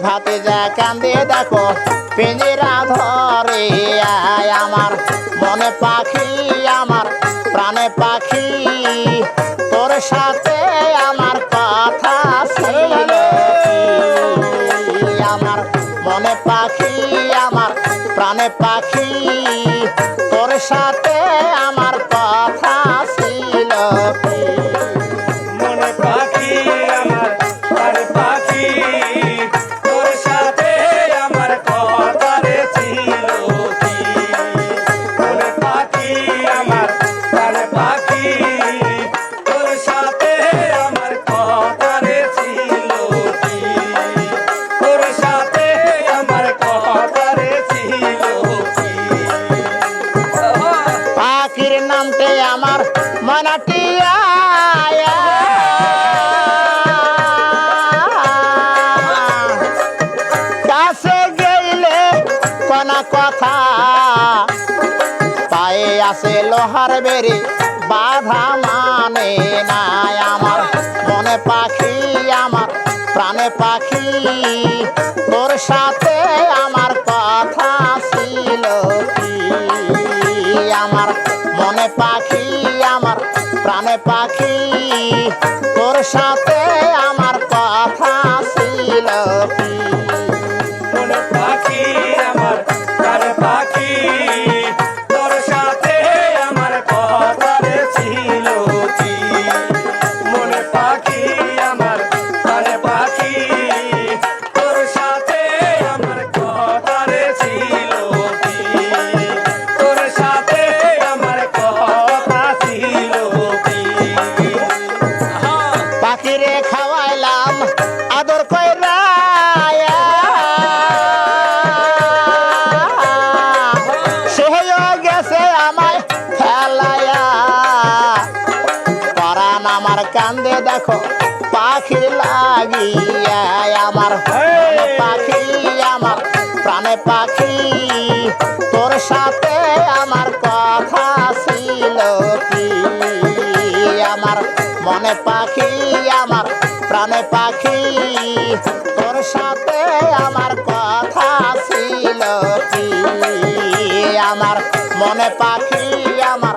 ভাতে যা কান্দে দেখো পিঞ্জিরা ধরে আয় আমার মনে পাখি আমার, প্রাণে পাখি তোর সাথে আমার কথা? আমার মনে পাখি আমার, প্রাণে পাখি তোর সাথে আমার পায়ে আসে লোহার বেরি বাধা মানে নাই আমার। মনে পাখি আমার, প্রাণে পাখি। তোর সাথে আমার কথা ছিল আমার মনে পাখি আমার, প্রাণে পাখি। তোর সাথে আমার কথা ছিল কি? কান্দে দেখো পাখি লাগিয়া আমার। পাখি আমার প্রাণে পাখি। তোর সাথে আমার কথা ছিল কি? আমার মনে পাখি আমার প্রাণে পাখি। তোর সাথে আমার কথা ছিল কি? আমার মনে পাখি আমার